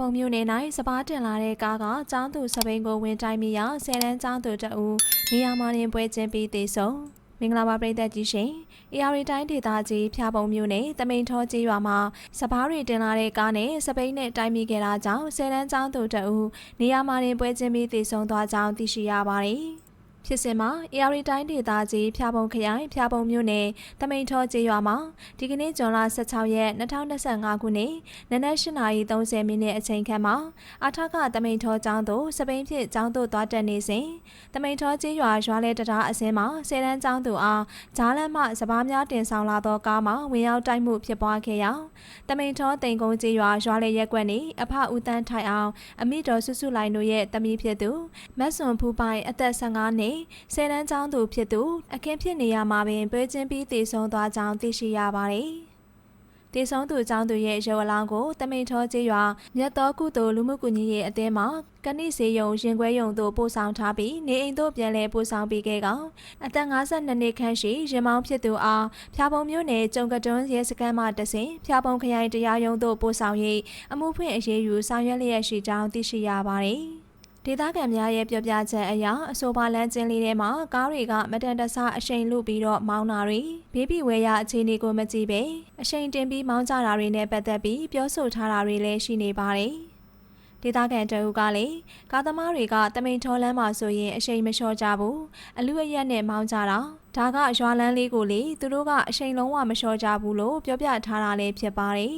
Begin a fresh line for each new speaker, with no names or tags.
ပုံမြို့နယ်၌စပားတင်လာတဲ့ကားကចောင်းသူစပိန်ကိုဝင်တိုက်မိရာဆယ်တန်းចောင်းသူတအူနေရာမှာတင်ပွဲချင်းပြီးတေဆုံးမင်္ဂလာပါပရိသတ်ကြီးရှင်။ AR တိုင်းဒေသကြီးဖျာပုံမြို့နယ်တမိန်ထောကြီးရွာမှာစပားတွေတင်လာတဲ့ကားနဲ့စပိန်နဲ့တိုက်မိခဲ့တာကြောင့်ဆယ်တန်းចောင်းသူတအူနေရာမှာတင်ပွဲချင်းပြီးတေဆုံးသွားကြောင်းသိရှိရပါတယ်။ ဖြစ်စဉ်မှာ AR တိုင်းဒေသကြီးဖျာပုံခရိုင်ဖျာပုံမြို့နယ်တမိန်ထောကျေးရွာမှာဒီကနေ့ဇွန်လ16ရက်2025ခုနှစ်နနက်8:30မိနစ်အချိန်ခန့်မှာအာထကတမိန်ထောကျောင်းသို့စပိန်ဖြစ်ကျောင်းသို့သွားတက်နေစဉ်တမိန်ထောကျေးရွာရွာလဲတံတားအစင်းမှာဆယ်တန်းကျောင်းသူအားဂျားလန့်မှစပားများတင်ဆောင်လာသောကားမှာဝင်ရောက်တိုက်မှုဖြစ်ပွားခဲ့ရာတမိန်ထောတိန်ကုန်းကျေးရွာရွာလဲရက်ကွက်နေအဖဦးတန်းထိုင်အောင်အမိတော်ဆွဆွလိုင်တို့ရဲ့တမီးဖြစ်သူမတ်စွန်ဖူးပိုင်အသက်15နှစ်ဆယ်တန်းကျောင်းသူဖြစ်သူအခင်းဖြစ်နေရမှာပင်ပွဲချင်းပြီးတည်ဆုံးသွားကြောင်းသိရှိရပါတယ်။တည်ဆုံးသူကျောင်းသူရဲ့ရုပ်အလောင်းကိုတမိန်ထောကျေးရွာမြတ်တော်ကုသိုလ်လူမှုကူညီရေးအသင်းမှကဏိစေယုံရင်ခွဲယုံတို့ပို့ဆောင်ထားပြီးနေအိမ်တို့ပြန်လည်ပို့ဆောင်ပြီးခဲ့ကောင်အသက်52နှစ်ခန့်ရှိရင်မောင်းဖြစ်သူအားဖျာပုံမြို့နယ်ကျုံကတွန်းရဲစခန်းမှတဆင်ဖျာပုံခရိုင်တရားရုံးတို့ပို့ဆောင်၍အမှုဖွင့်အရေးယူဆောင်ရွက်လျက်ရှိကြောင်းသိရှိရပါတယ်။ ဒေသခံများရဲ့ပြောပြချက်အရအဆိုပါလမ်းကျင်းလေးထဲမှာကားတွေကမတန်တဆအရှိန်လူပြီးတော့မောင်းတာတွေဘေးဘီဝဲရအခြေအနေကိုမကြည့်ပဲအရှိန်တင်ပြီးမောင်းကြတာတွေနဲ့ပတ်သက်ပြီးပြောဆိုထားတာတွေလည်းရှိနေပါတယ်ဒေသခံတအုပ်ကလည်းကားသမားတွေကတမိန်ထောလမ်းမှာဆိုရင်အရှိန်မလျှော့ကြဘူးအလူအရက်နဲ့မောင်းကြတာဒါကရွာလန်းလေးကိုလေသူတို့ကအရှိန်လုံးဝမလျှော့ကြဘူးလို့ပြောပြထားတာလည်းဖြစ်ပါတယ်